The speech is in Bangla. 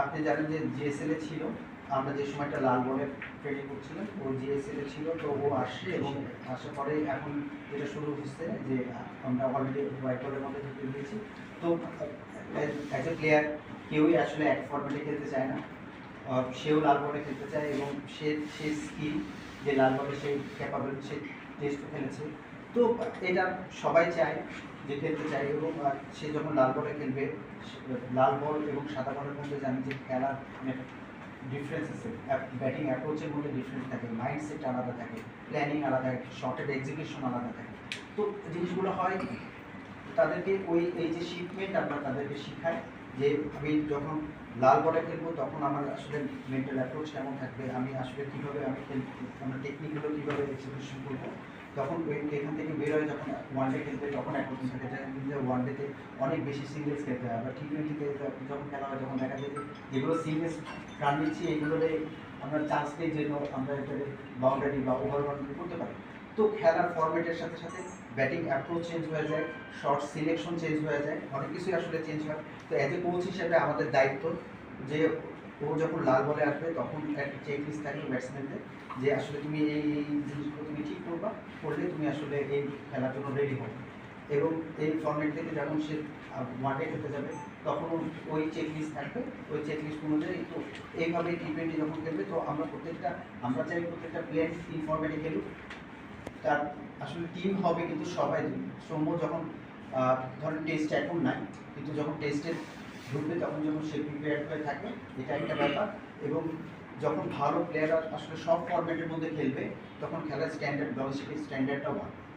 আপনি জানেন যে জিএসএল এ ছিল আমরা যে সময়টা লাল বলে ট্রেনিং করছিলাম ও জিএসএল এ ছিল তো ও আসছে এবং আসার পরে এখন যেটা শুরু হচ্ছে যে আমরা অলরেডি হোয়াইট বলের মধ্যে ঢুকে দিয়েছি তো অ্যাজ এ প্লেয়ার কেউই আসলে এক ফর্মেটে খেলতে চায় না। সেও লাল বলে খেলতে চায় এবং সে সে স্কিল যে লাল বলে সেই ক্যাপাবল সে টেস্ট খেলেছে। তো এটা সবাই চায় যে খেলতে চায় এবং সে যখন লাল বলে খেলবে লাল বল এবং সাদা বলের মধ্যে জানি যে খেলার মানে ডিফারেন্স আছে ব্যাটিং অ্যাপ্রোচের মধ্যে ডিফারেন্স থাকে মাইন্ডসেট আলাদা থাকে প্ল্যানিং আলাদা থাকে শর্টের এক্সিকিউশন আলাদা থাকে। তো জিনিসগুলো হয় তাদেরকে ওই, এই যে শিপমেন্ট আমরা তাদেরকে শিখাই যে আমি যখন লাল বলে খেলব তখন আমার আসলে মেন্টাল অ্যাপ্রোচ কেমন থাকবে, আমি আসলে কীভাবে আমি খেল আমার টেকনিকগুলো কীভাবে এক্সিকিউশন করব, তখন ওই এখান থেকে বেরোয় যখন ওয়ান ডে খেলবে তখন একরকম থাকে যায়, কিন্তু ওয়ান ডেতে অনেক বেশি সিঙ্গেলস খেলতে হয়। আবার টি টোয়েন্টিতে যখন খেলা হয় তখন দেখা যায় যেগুলো সিঙ্গেলস রান দিচ্ছি এগুলোরে আমরা চান্স পেয়ে যেন আমরা এটাকে বাউন্ডারি বা ওভার বাউন্ডারি করতে পারি। তো খেলার ফরম্যাটের সাথে সাথে ব্যাটিং অ্যাপ্রোচ চেঞ্জ হয়ে যায় শর্ট সিলেকশন চেঞ্জ হয়ে যায়, অনেক কিছুই আসলে চেঞ্জ হয়। তো অ্যাজ কোচ হিসেবে আমাদের দায়িত্ব যে ও যখন লাল বলে আসবে, তখন একটা চেক লিস্ট থাকবে ব্যাটসম্যানদের যে আসলে তুমি এই জিনিসগুলো তুমি ঠিক করবা, করলে তুমি আসলে এই খেলার জন্য রেডি হবে। এবং এই ফর্মেট থেকে যখন সে মাঠে খেলতে যাবে, তখন ওই চেক লিস্ট থাকবে। ওই চেক লিস্ট অনুযায়ী তো এইভাবে টি টোয়েন্টি যখন খেলবে, তো আমরা প্রত্যেকটা, আমরা চাই প্রত্যেকটা প্লেয়ার তিন ফর্মেটে খেলুক। তার আসলে টিম হবে কিন্তু সবাই সৌম্য যখন ধরেন টেস্ট এখন নাই, কিন্তু যখন টেস্টে ঢুকবে তখন যখন সে প্রিপেয়ার হয়ে থাকবে, এটা একটা ব্যাপার। এবং যখন ভালো প্লেয়াররা আসলে সব ফরম্যাটের মধ্যে খেলবে, তখন খেলার স্ট্যান্ডার্ড ডোমেস্টিক স্ট্যান্ডার্ডটাও বাড়বে।